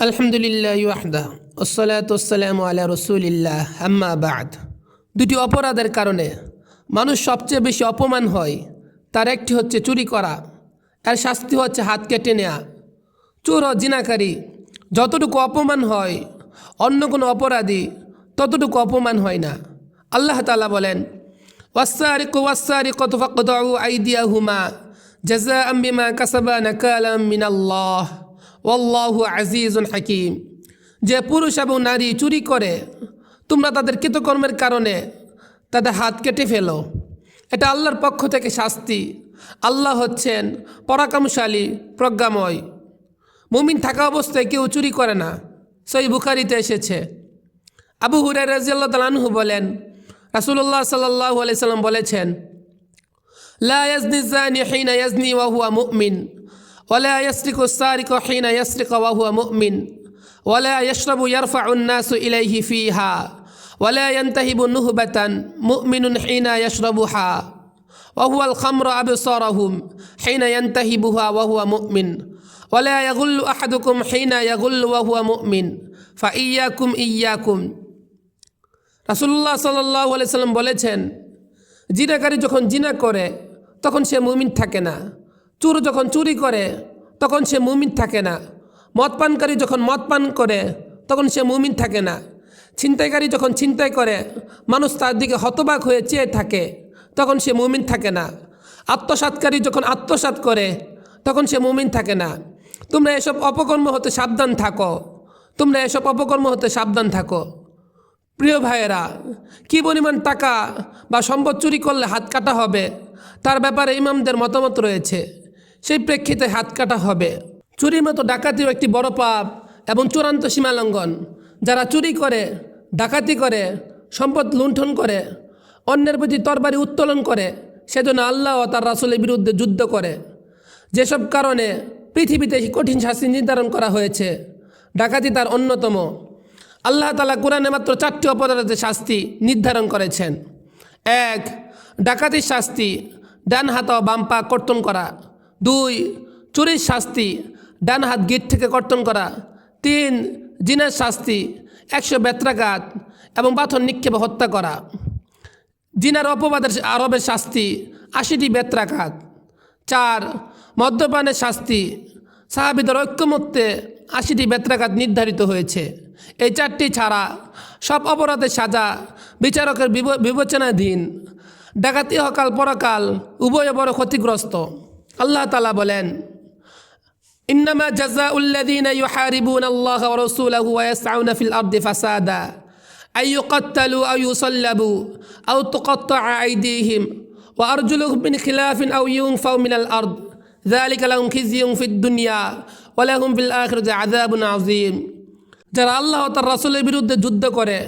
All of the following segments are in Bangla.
আলহামদুলিল্লাহ ওয়াহদা ওসলাত ওসালাম আলা রসুলিল্লাহ, আম্মা দুটি অপরাধের কারণে মানুষ সবচেয়ে বেশি অপমান হয়, তার একটি হচ্ছে চুরি করা, এর শাস্তি হচ্ছে হাত কেটে নেয়া। চোর ও জিনাকারী যতটুকু অপমান হয়, অন্য কোনো অপরাধী ততটুকু অপমান হয় না। আল্লাহ তালা বলেন ওয়াসারিক ওয়াসারিক ফাকদাউ আইদিয়াহুমা জাযাআম বিমা কাসাবা নাকালাম মিনাল্লাহ। ওয়াল্লাহু আজিজুন হাকিম। যে পুরুষ এবং নারী চুরি করে, তোমরা তাদের কৃতকর্মের কারণে তাদের হাত কেটে ফেলো। এটা আল্লাহর পক্ষ থেকে শাস্তি। আল্লাহ হচ্ছেন পরাক্রমশালী, প্রজ্ঞাময়। মুমিন থাকা অবস্থায় কেউ চুরি করে না। সই বুখারিতে এসেছে। আবু হুরাই রাজিয়াল্লাহ তালানহু বলেন রাসুল্লাহ সাল্লাহ আলি সাল্লাম বলেছেন, লা ইয়াজনি জানি হিনা ইয়াজনি ওয়া হুয়া মুমিন। ওয়ালা ইয়াসরিকু সারিকু হিনা ইয়াসরিকু ওয়া হুয়া মুমিন ওয়ালা ইয়াশরাবু ইয়ারফাউ الناس ইলাইহি ফিহা ওয়ালা ইয়ানতাহিবু নুহবাতান মুমিনুন হিনা ইয়াশরাবুহা وهو الخمر أبصارهم حين ينتهبها وهو مؤمن ولا يغل أحدكم حين يغل وهو مؤمن فإياكم إياكم রাসুল্লাহ সাল্লাহ সাল্লাম বলেছেন জিনাকারী যখন জিনা করে তখন সে মুমিন থাকে না চুর যখন চুরি করে, তখন সে মুমিন থাকে না। মদ পানকারী যখন মদ পান করে, তখন সে মুমিন থাকে না। ছিনতাইকারী যখন ছিনতাই করে, মানুষ তার দিকে হতবাক হয়ে চেয়ে থাকে, তখন সে মুমিন থাকে না। আত্মসাতকারী যখন আত্মসাত করে, তখন সে মুমিন থাকে না। তোমরা এসব অপকর্ম হতে সাবধান থাকো। তোমরা এসব অপকর্ম হতে সাবধান থাকো। প্রিয় ভাইয়েরা, কী পরিমাণ টাকা বা সম্পদ চুরি করলে হাত কাটা হবে, তার ব্যাপারে ইমামদের মতামত রয়েছে। সেই প্রেক্ষিতে হাত কাটা হবে। চুরির মতো ডাকাতিও একটি বড় পাপ এবং চূড়ান্ত সীমালঙ্ঘন যারা চুরি করে, ডাকাতি করে, সম্পদ লুণ্ঠন করে, অন্যের প্রতি তরবারি উত্তোলন করে, সেজন্য আল্লাহ ও তার রাসুলের বিরুদ্ধে যুদ্ধ করে। যেসব কারণে পৃথিবীতে কঠিন শাস্তি নির্ধারণ করা হয়েছে, ডাকাতি তার অন্যতম। আল্লাহ তালা কোরআনে মাত্র চারটি অপরাধের শাস্তি নির্ধারণ করেছেন। এক, ডাকাতির শাস্তি, ডান হাত ও বাম পা কর্তন করা। দুই, চুরির শাস্তি ডান হাত গিট থেকে কর্তন করা, তিন, জিনের শাস্তি, একশো বেত্রাঘাত এবং পাথর নিক্ষেপে হত্যা করা। জিনার অপবাদের আরবের শাস্তি, আশিটি বেত্রাঘাত। চার, মদ্যপানের শাস্তি, সাহাবিদের ঐক্যমত্যে আশিটি বেত্রাঘাত নির্ধারিত হয়েছে। এই চারটি ছাড়া সব অপরাধের সাজা বিচারকের বিব- বিবেচনাধীন। ডাকাতি হকাল পরকাল উভয় বড় ক্ষতিগ্রস্ত। আল্লাহ তালা বলেন, ইন্নামা জাজা উল্লাদিন ইউহারিবুন আল্লাহ রসুল আহু রসুলাহু ওয়াসাউনা ফিল আরদি ফাসাদা আই আউ আও ইউসাল্লাবু আও তুকাত্তা আইদিহিম ও আরজুলুহুম মিন খিলাফিন আউ আও ইউনফাউ মিনাল আরদ, যালিকা লাহুম খিজিয়ুম ফিদ দুনিয়া ওয়া লাহুম ফিল আখিরাতি আযাবুন আযীম। যারা আল্লাহ তার রাসূলের বিরুদ্ধে যুদ্ধ করে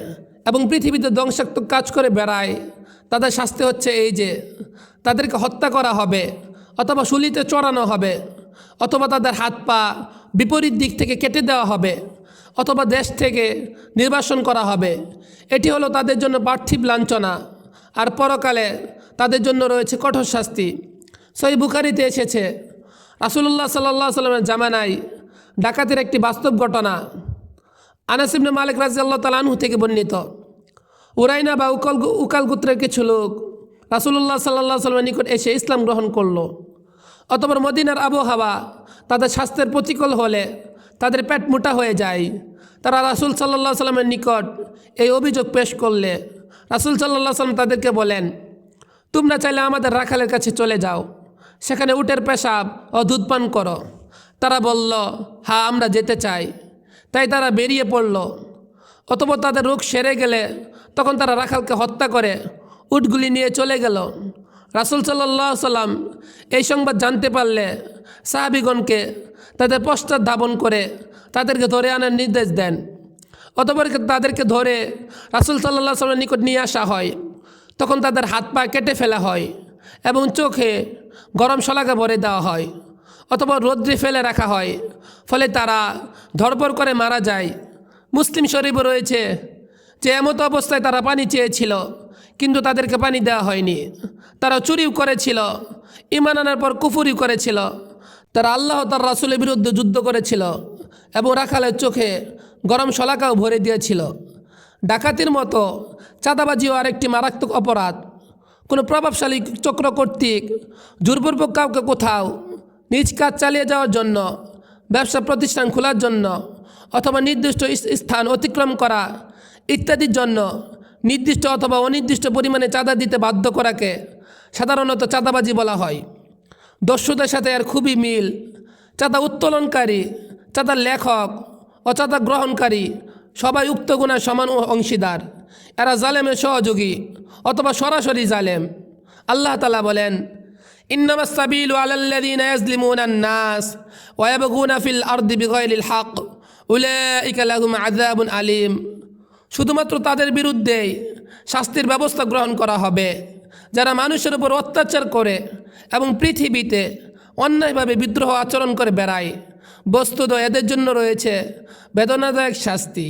এবং পৃথিবীতে ধ্বংসাত্মক কাজ করে বেড়ায়, তাদের শাস্তি হচ্ছে এই যে, তাদেরকে হত্যা করা হবে। অথবা শুলিতে চড়ানো হবে, অথবা তাদের হাত পা বিপরীত দিক থেকে কেটে দেওয়া হবে, অথবা দেশ থেকে নির্বাসন করা হবে। এটি হলো তাদের জন্য পার্থিব লাঞ্ছনা। আর পরকালে তাদের জন্য রয়েছে কঠোর শাস্তি। সই বুখারিতে এসেছে রাসুল্লাহ সাল্লাহ সাল্লামের জামানায় ডাকাতের একটি বাস্তব ঘটনা। আনাসিবনে মালিক রাজি আল্লাহ তালানহু থেকে বর্ণিত। উরাইনা বা উকাল উকাল গোত্রের কিছু লোক রাসুল্লাহ সাল্লাহ সাল্লামের নিকট এসে ইসলাম গ্রহণ করল। অতপর মদিনার আবহাওয়া তাদের স্বাস্থ্যের প্রতিকূল হলে তাদের পেট মোটা হয়ে যায়। তারা রাসুল সাল্লাহ সাল্লামের নিকট এই অভিযোগ পেশ করলে রাসুল সাল্লাহ সাল্লাম তাদেরকে বলেন, তোমরা চাইলে আমাদের রাখালের কাছে চলে যাও। সেখানে উটের পেশাব ও দুধ পান করো। তারা বলল হ্যাঁ আমরা যেতে চাই। তাই তারা বেরিয়ে পড়ল। অতপর তাদের রোগ সেরে গেলে তখন তারা রাখালকে হত্যা করে উটগুলি নিয়ে চলে গেল। রাসুল সাল্লাহ সাল্লাম এই সংবাদ জানতে পারলে সাহাবিগণকে তাদের পশ্চাৎ ধাবন করে তাদেরকে ধরে আনার নির্দেশ দেন। অতপর তাদেরকে ধরে রাসুল সাল্লাহ সাল্লামের নিকট নিয়ে আসা হয়। তখন তাদের হাত পা কেটে ফেলা হয় এবং চোখে গরম শলাকা ভরে দেওয়া হয়। অথবা রৌদ্রে ফেলে রাখা হয়। ফলে তারা ধরপর করে মারা যায়। মুসলিম শরীফও রয়েছে। যে এমতো অবস্থায় তারা পানি চেয়েছিল কিন্তু তাদেরকে পানি দেওয়া হয়নি। তারা চুরিও করেছিল ইমান আনার পর কুফুরি করেছিল। তারা আল্লাহ তার রাসুলের বিরুদ্ধে যুদ্ধ করেছিল এবং রাখালের চোখে গরম শলাকাও ভরে দিয়েছিল। ডাকাতির মতো চাঁদাবাজিও আরেকটি মারাত্মক অপরাধ। কোনো প্রভাবশালী চক্র কর্তৃক জোরপূর্বক কাউকে কোথাও নিজ কাজ চালিয়ে যাওয়ার জন্য, ব্যবসা প্রতিষ্ঠান খোলার জন্য অথবা নির্দিষ্ট স্থান অতিক্রম করা ইত্যাদির জন্য নির্দিষ্ট অথবা অনির্দিষ্ট পরিমাণে চাঁদা দিতে বাধ্য করাকে সাধারণত চাঁদাবাজি বলা হয় দস্যুদের সাথে এর খুবই মিল চাঁদা উত্তোলনকারী চাঁদার লেখক ও চাঁদা গ্রহণকারী সবাই উক্ত গুণার সমান অংশীদার এরা জালেমের সহযোগী অথবা সরাসরি জালেম আল্লাহ তালা বলেন إنما السبيل على الذين يظلمون الناس ويبغون في الأرض بغير الحق أولئك لهم عذاب أليم শুধুমাত্র তাদের বিরুদ্ধেই শাস্তির ব্যবস্থা গ্রহণ করা হবে। যারা মানুষের উপর অত্যাচার করে এবং পৃথিবীতে অন্যায়ভাবে বিদ্রোহ আচরণ করে বেড়ায়, বস্তুত এদের জন্য রয়েছে বেদনাদায়ক শাস্তি।